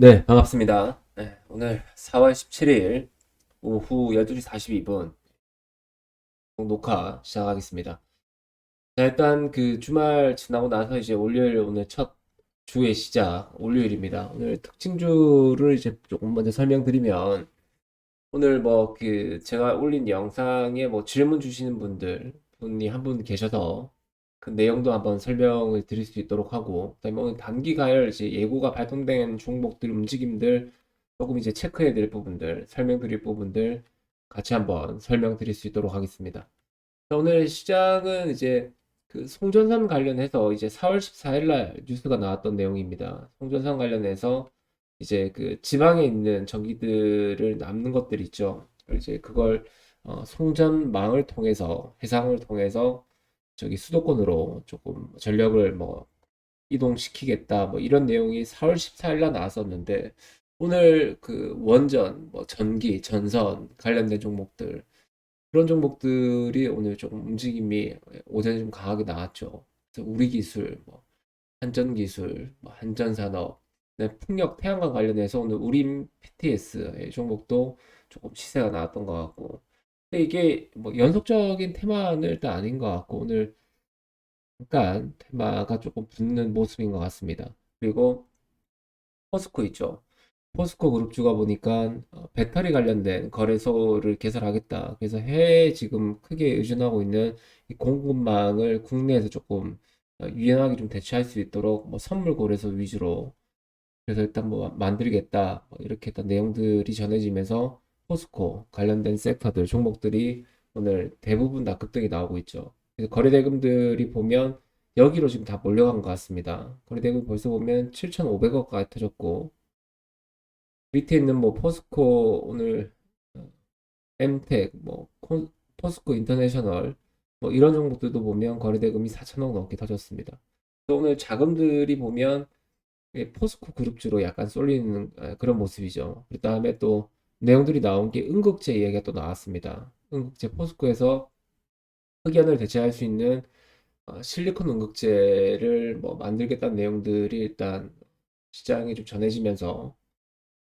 네, 반갑습니다. 네, 오늘 4월 17일 오후 12시 42분 녹화 시작하겠습니다. 자, 일단 그 주말 지나고 나서 이제 월요일 오늘 첫 주의 시작, 월요일입니다. 오늘 특징주를 이제 조금 먼저 설명드리면 오늘 뭐 그 제가 올린 영상에 뭐 질문 주시는 분들 분이 한 분 계셔서 그 내용도 한번 설명을 드릴 수 있도록 하고 그다음에 오늘 단기 가열 이제 예고가 발동된 종목들 움직임들 조금 이제 체크해 드릴 부분들 설명드릴 부분들 같이 한번 설명드릴 수 있도록 하겠습니다. 자, 오늘 시장은 이제 그 송전산 관련해서 이제 4월 14일 날 뉴스가 나왔던 내용입니다. 송전산 관련해서 이제 그 지방에 있는 전기들을 남는 것들 있죠. 이제 그걸 어, 송전망을 통해서 해상을 통해서 저기 수도권으로 조금 전력을 뭐 이동시키겠다 뭐 이런 내용이 4월 14일 날 나왔었는데 오늘 그 원전 뭐 전기 전선 관련된 종목들 그런 종목들이 오늘 조금 움직임이 오전에 좀 강하게 나왔죠. 그래서 우리 기술, 뭐 한전 기술, 뭐 한전 산업, 네, 풍력 태양광 관련해서 오늘 우림 PTS의 종목도 조금 시세가 나왔던 것 같고 근데 이게 뭐 연속적인 테마는 일단 아닌 것 같고 오늘 약간 테마가 조금 붙는 모습인 것 같습니다. 그리고 포스코 있죠. 포스코 그룹주가 보니까 어, 배터리 관련된 거래소를 개설하겠다. 그래서 해외에 지금 크게 의존하고 있는 이 공급망을 국내에서 조금 어, 유연하게 좀 대체할 수 있도록 뭐 선물 거래소 위주로 그래서 일단 뭐 만들겠다. 뭐 이렇게 했던 내용들이 전해지면서 포스코 관련된 섹터들 종목들이 오늘 대부분 다 급등이 나오고 있죠. 그래서 거래 대금들이 보면 여기로 지금 다 몰려간 것 같습니다. 거래 대금 벌써 보면 7,500억까지 터졌고 밑에 있는 뭐 포스코 오늘 어, 엠텍 뭐 콘- 포스코 인터내셔널 뭐 이런 종목들도 보면 거래 대금이 4천억 넘게 터졌습니다. 그래서 오늘 자금들이 보면 예, 포스코 그룹주로 약간 쏠리는 아, 그런 모습이죠. 그 다음에 또 내용들이 나온 게 응급제 이야기가 또 나왔습니다. 응급제 포스코에서 흑연을 대체할 수 있는 어, 실리콘 응급제를 뭐 만들겠다는 내용들이 일단 시장에 좀 전해지면서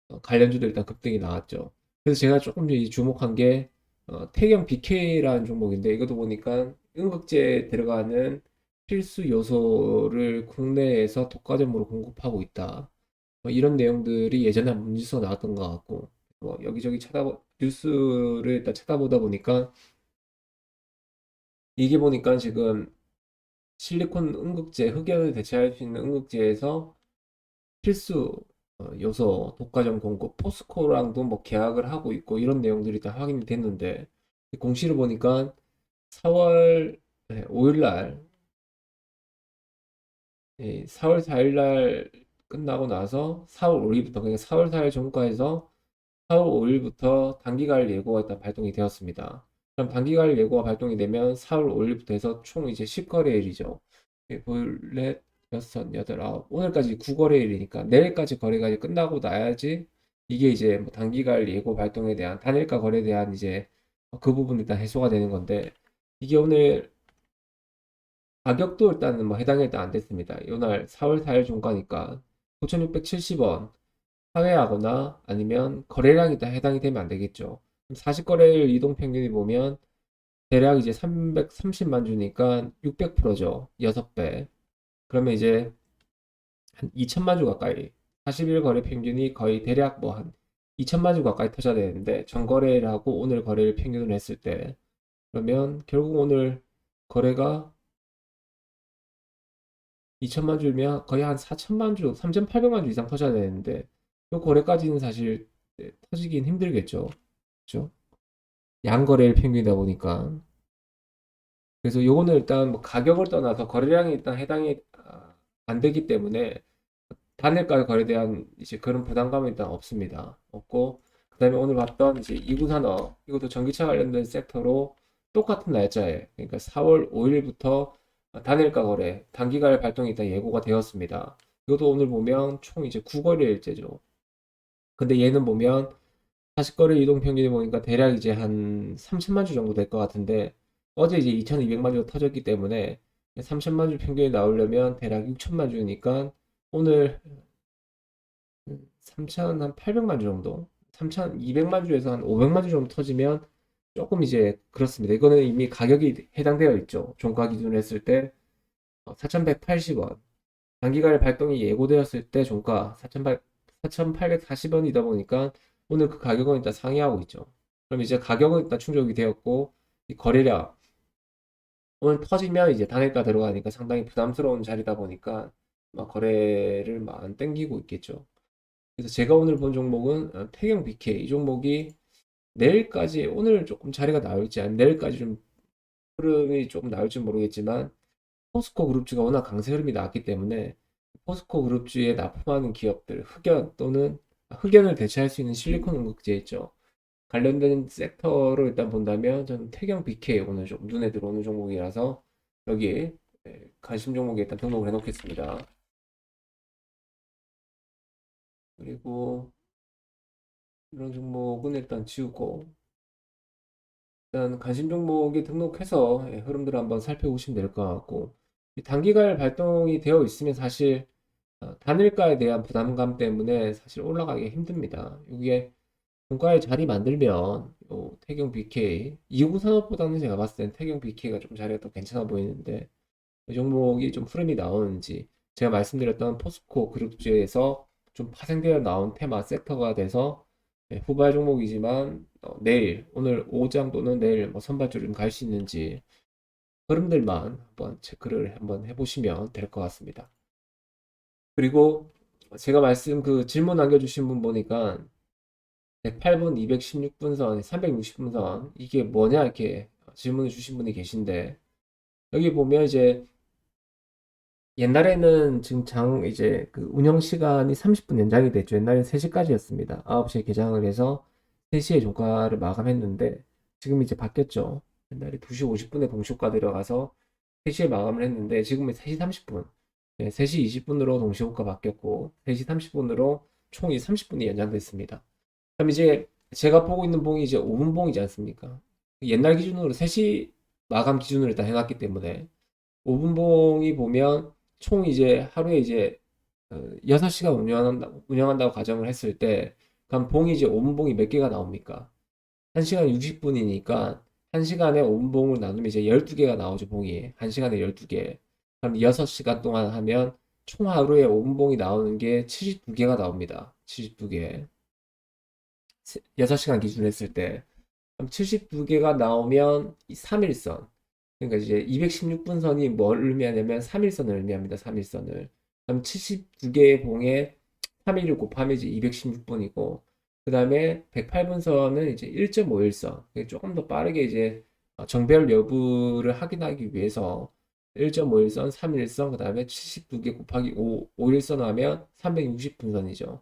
어, 관련주도 일단 급등이 나왔죠. 그래서 제가 조금 주목한 게 어, 태경 BK라는 종목인데 이것도 보니까 응급제에 들어가는 필수 요소를 국내에서 독과점으로 공급하고 있다. 뭐 이런 내용들이 예전에 뉴스가 나왔던 것 같고 뭐 여기저기 찾아보 뉴스를 일단 찾아보다 보니까 이게 보니까 지금 실리콘 응급제 흑연을 대체할 수 있는 응급제에서 필수 어, 요소 독과점 공급 포스코랑도 뭐 계약을 하고 있고 이런 내용들이 다 확인이 됐는데 공시를 보니까 4월 5일 날 예, 4월 4일 날 끝나고 나서 4월 5일부터 그러니까 4월 4일 종가에서 4월 5일부터 단기갈 예고가 일단 발동이 되었습니다. 그럼 단기갈 예고가 발동이 되면 4월 5일부터 해서 총 이제 10거래일이죠. 둘, 여섯, 여덟. 오늘까지 9거래일이니까 내일까지 거래가 이제 끝나고 나야지 이게 이제 뭐 단기갈 예고 발동에 대한 단일가 거래에 대한 이제 그 부분 일단 해소가 되는 건데 이게 오늘 가격도 일단은 뭐 해당이 일단 안 됐습니다. 이날 4월 4일 종가니까 9,670원 하회하거나 아니면 거래량이 일단 해당이 되면 안 되겠죠. 40거래일 이동 평균이 보면 대략 이제 330만 주니까 600%죠. 6배. 그러면 이제 한 2천만 주 가까이 40일 거래 평균이 거의 대략 뭐 한 2천만 주 가까이 터져야 되는데 전거래일하고 오늘 거래일 평균을 했을 때 그러면 결국 오늘 거래가 2천만 주면 거의 한 4천만 주, 3,800만 주 이상 터져야 되는데 이 거래까지는 사실 네, 터지긴 힘들겠죠. 그렇죠? 양거래일 평균이다 보니까 그래서 요거는 일단 뭐 가격을 떠나서 거래량이 일단 해당이 아, 안 되기 때문에 단일가 거래에 대한 이제 그런 부담감은 일단 없습니다. 없고 그다음에 오늘 봤던 이제 이구 산업 이것도 전기차 관련된 섹터로 똑같은 날짜에 그러니까 4월 5일부터 단일가 거래 단기갈 발동이 일단 예고가 되었습니다. 이것도 오늘 보면 총 이제 9거래일째죠. 근데 얘는 보면 40거래 이동 평균이 보니까 대략 이제 한 30만 주 정도 될 것 같은데 어제 이제 2200만 주가 터졌기 때문에 30만 주 평균이 나오려면 대략 6천만 주니까 오늘 3,800만 주 정도, 3,200만 주에서 한 500만 주 정도 터지면 조금 이제 그렇습니다. 이거는 이미 가격이 해당되어 있죠. 종가 기준으로 했을 때 4,180원. 단기간 발동이 예고되었을 때 종가 4,840원이다 보니까 오늘 그 가격은 일단 상회하고 있죠. 그럼 이제 가격은 일단 충족이 되었고 이 거래량 오늘 터지면 이제 단일가 들어가니까 상당히 부담스러운 자리다 보니까 막 거래를 막 안 땡기고 있겠죠. 그래서 제가 오늘 본 종목은 어, 태경 BK 이 종목이 내일까지 오늘 조금 자리가 나올지 아니면 내일까지 좀 흐름이 조금 나올지 모르겠지만 포스코 그룹주가 워낙 강세 흐름이 나왔기 때문에 포스코 그룹주에 납품하는 기업들 흑연 또는 흑연을 대체할 수 있는 실리콘 응급제 있죠. 관련된 섹터로 일단 본다면 저는 태경 BK 오늘 좀 눈에 들어오는 종목이라서 여기 예, 관심 종목에 일단 등록을 해놓겠습니다. 그리고 이런 종목은 일단 지우고 일단 관심 종목에 등록해서 예, 흐름들을 한번 살펴보시면 될 것 같고 이 단기간 발동이 되어 있으면 사실 어, 단일가에 대한 부담감 때문에 사실 올라가기 힘듭니다. 이게 종가에 자리 만들면 요 태경 BK 이후 산업보다는 제가 봤을 땐 태경 BK가 좀 자리가 더 괜찮아 보이는데 이 종목이 좀 흐름이 나오는지 제가 말씀드렸던 포스코 그룹주에서 좀 파생되어 나온 테마 섹터가 돼서 네, 후발 종목이지만 어, 내일 오늘 오장 또는 내일 뭐 선발주를 갈수 있는지 흐름들만 한번 체크를 한번 해보시면 될 것 같습니다. 그리고 제가 말씀 그 질문 남겨주신 분 보니까 108분, 216분 선, 360분 선 이게 뭐냐 이렇게 질문을 주신 분이 계신데 여기 보면 이제 옛날에는 지금 장 이제 그 운영 시간이 30분 연장이 됐죠. 옛날엔 3시까지였습니다. 9시에 개장을 해서 3시에 종가를 마감했는데 지금 이제 바뀌었죠. 옛날에 2시 50분에 동시효과 들어가서 3시에 마감을 했는데 지금은 3시 30분. 네, 3시 20분으로 동시효과 바뀌었고 3시 30분으로 총이 30분이 연장됐습니다. 그럼 이제 제가 보고 있는 봉이 이제 5분 봉이지 않습니까? 옛날 기준으로 3시 마감 기준으로 일단 해놨기 때문에 5분 봉이 보면 총 이제 하루에 이제 6시간 운영한다, 운영한다고 가정을 했을 때 그럼 봉이 이제 5분 봉이 몇 개가 나옵니까? 1시간 60분이니까 1시간에 5분 봉을 나누면 이제 12개가 나오죠, 봉이. 1시간에 12개. 그럼 6시간 동안 하면 총 하루에 5분 봉이 나오는 게 72개가 나옵니다. 72개. 6시간 기준으로 했을 때. 그럼 72개가 나오면 이 3일선. 그러니까 이제 216분 선이 뭘 의미하냐면 3일선을 의미합니다. 3일선을. 그럼 72개의 봉에 3일을 곱하면 이제 216분이고, 그 다음에 108분 선은 이제 1.5일선. 조금 더 빠르게 이제 정배열 여부를 확인하기 위해서 1.5일선, 3일선, 그 다음에 72개 곱하기 5, 5일선 하면 360분선이죠.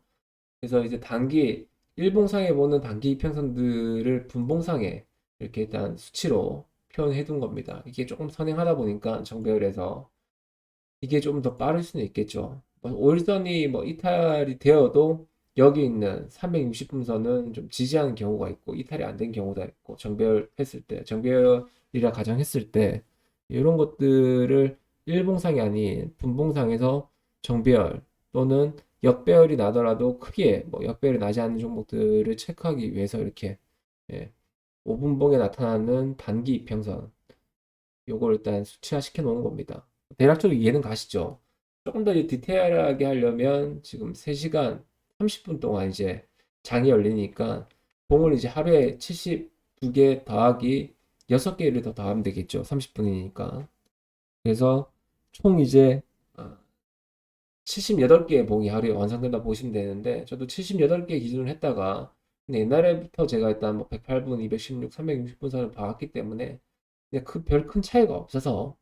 그래서 이제 단기, 일봉상에 보는 단기 이평선들을 분봉상에 이렇게 일단 수치로 표현해 둔 겁니다. 이게 조금 선행하다 보니까 정배열에서 이게 좀 더 빠를 수는 있겠죠. 뭐 5일선이 뭐 이탈이 되어도 여기 있는 360분선은 좀 지지하는 경우가 있고 이탈이 안 된 경우도 있고 정배열 했을 때 정배열이라 가정했을 때 이런 것들을 일봉상이 아닌 분봉상에서 정배열 또는 역배열이 나더라도 크게 뭐 역배열이 나지 않는 종목들을 체크하기 위해서 이렇게 예, 5분봉에 나타나는 단기 이평선 요걸 일단 수치화 시켜 놓은 겁니다. 대략적으로 이해는 가시죠? 조금 더 디테일하게 하려면 지금 3시간 30분 동안 이제 장이 열리니까 봉을 이제 하루에 72개 더하기 6개를 더 더하면 되겠죠. 30분이니까. 그래서 총 이제 78개의 봉이 하루에 완성된다 보시면 되는데 저도 78개 기준을 했다가 근데 옛날에부터 제가 일단 뭐 108분, 216, 360분 선을 봐왔기 때문에 그 별 큰 차이가 없어서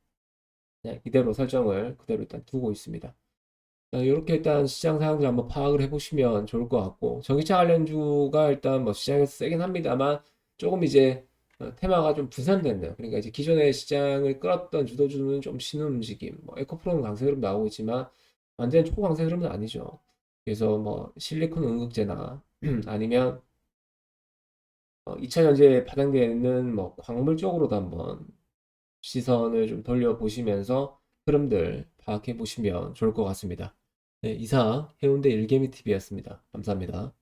그냥 이대로 설정을 그대로 일단 두고 있습니다. 이렇게 일단 시장 상황들 한번 파악을 해보시면 좋을 것 같고 전기차 관련주가 일단 뭐 시장에서 세긴 합니다만 조금 이제 어, 테마가 좀 분산됐네요. 그러니까 이제 기존의 시장을 끌었던 주도주는 좀 쉬는 움직임, 뭐 에코프로는 강세 흐름 나오고 있지만 완전 초강세 흐름은 아니죠. 그래서 뭐 실리콘 응급제나 아니면 2차 어, 전지에 파생되어 있는 뭐 광물 쪽으로도 한번 시선을 좀 돌려보시면서 흐름들 파악해 보시면 좋을 것 같습니다. 네, 이상 해운대 일개미TV였습니다. 감사합니다.